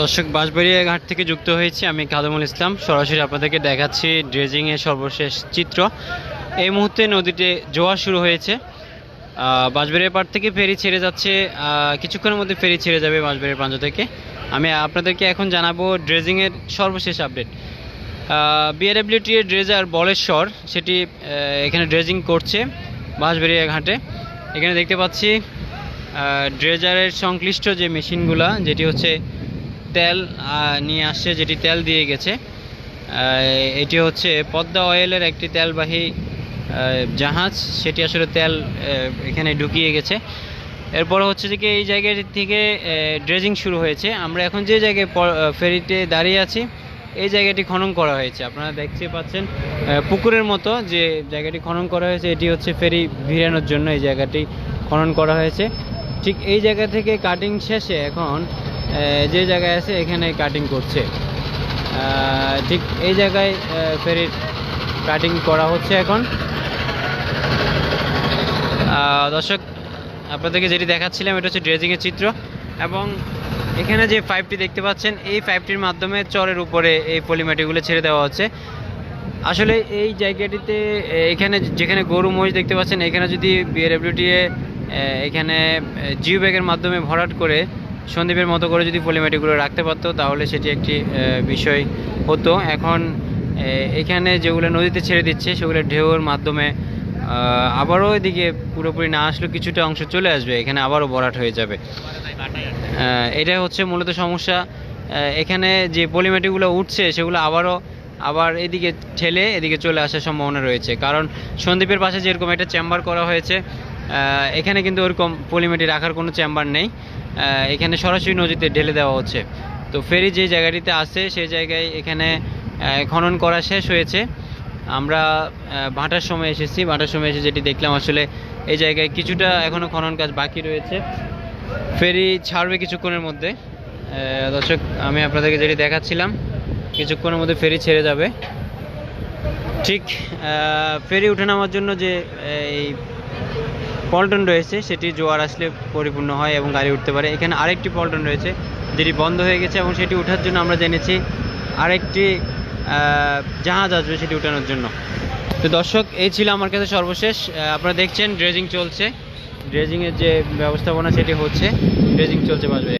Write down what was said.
দর্শক বাঁশবাড়িয়া ঘাট থেকে যুক্ত হয়েছি আমি কাদমুল ইসলাম। সরাসরি আপনাদেরকে দেখাচ্ছি ড্রেজিংয়ের সর্বশেষ চিত্র। এই মুহূর্তে নদীতে জোয়ার শুরু হয়েছে। বাঁশবাড়িয়া পাড় থেকে ফেরি ছেড়ে যাচ্ছে কিছুক্ষণের মধ্যে ফেরি ছেড়ে যাবে বাঁশবাড়িয়া প্রান্ত থেকে। আমি আপনাদেরকে এখন জানাব ড্রেজিংয়ের সর্বশেষ আপডেট। বিআরডব্লিউটি এর ড্রেজার বলেশ্বর, সেটি এখানে ড্রেজিং করছে বাঁশবাড়িয়া ঘাটে এখানে দেখতে পাচ্ছি ড্রেজারের সংশ্লিষ্ট যে মেশিনগুলা, যেটি হচ্ছে তেল নিয়ে আসছে, যেটি তেল দিয়ে গেছে এটি হচ্ছে পদ্মা অয়েলের একটি তেলবাহী জাহাজ। সেটি আসলে তেল এখানে ঢুকিয়ে গেছে। এরপর হচ্ছে যে এই জায়গা থেকে ড্রেজিং শুরু হয়েছে। আমরা এখন যে জায়গায় ফেরিতে দাঁড়িয়ে আছি, এই জায়গাটি খনন করা হয়েছে। আপনারা দেখতে পাচ্ছেন পুকুরের মতো যে জায়গাটি খনন করা হয়েছে, এটি হচ্ছে ফেরি ভিড়ানোর জন্য এই জায়গাটি খনন করা হয়েছে। ঠিক এই জায়গা থেকে কাটিং শেষে এখন যে জায়গায় আছে এখানে কাটিং করছে। ঠিক এই জায়গায় ফেরির কাটিং করা হচ্ছে এখন। দর্শক, আপনাদেরকে যেটি দেখাচ্ছিলাম, এটা হচ্ছে ড্রেজিংয়ের চিত্র। এবং এখানে যে পাইপটি দেখতে পাচ্ছেন, এই পাইপটির মাধ্যমে চরের উপরে এই পলিমাটিগুলো ছেড়ে দেওয়া হচ্ছে। আসলে এই জায়গাটিতে এখানে যেখানে গরু মহিষ দেখতে পাচ্ছেন, এখানে যদি বিএডব্লিউটিএ এখানে জিও ব্যাগের মাধ্যমে ভরাট করে, সন্দীপের মতো করে যদি পলিমাটিগুলো রাখতে পারতো, তাহলে সেটি একটি বিষয় হতো। এখন এখানে যেগুলো নদীতে ছেড়ে দিচ্ছে, সেগুলো ঢেউয়ের মাধ্যমে আবারও এদিকে পুরোপুরি না আসলেও কিছুটা অংশ চলে আসবে। এখানে আবারও ভরাট হয়ে যাবে। এটা হচ্ছে মূলত সমস্যা। এখানে যে পলিমাটিগুলো উঠছে, সেগুলো আবারও আবার এদিকে ঠেলে এদিকে চলে আসার সম্ভাবনা রয়েছে। কারণ সন্দ্বীপের পাশে যেরকম একটা চেম্বার করা হয়েছে এখানে কিন্তু ওরকম পলিমেটি রাখার কোনো চেম্বার নেই। এখানে সরাসরি নদীতে ঢেলে দেওয়া হচ্ছে। তো ফেরি যে জায়গাটিতে আছে, সেই জায়গায় এখানে খনন করা শেষ হয়েছে। আমরা ভাটার সময় এসেছি। ভাটার সময় এসে যেটি দেখলাম, আসলে এই জায়গায় কিছুটা এখনও খনন কাজ বাকি রয়েছে। ফেরি ছাড়বে কিছুক্ষণের মধ্যে। দর্শক, আমি আপনাদেরকে যেটি দেখাচ্ছিলাম কিছুক্ষণের মধ্যে ফেরি ছেড়ে যাবে। ঠিক ফেরি উঠে নামার জন্য যে, এই পল্টন রয়েছে, সেটি জোয়ার আসলে পরিপূর্ণ হয় এবং গাড়ি উঠতে পারে। এখানে আরেকটি পল্টন রয়েছে, যেটি বন্ধ হয়ে গেছে এবং সেটি ওঠার জন্য আমরা জেনেছি আরেকটি জাহাজ আসবে সেটি উঠানোর জন্য। তো দর্শক, এই ছিল আমার কাছে সর্বশেষ। আপনারা দেখছেন ড্রেজিং চলছে। ড্রেজিংয়ের যে ব্যবস্থাপনা, সেটি হচ্ছে। ড্রেজিং চলছে বাসবে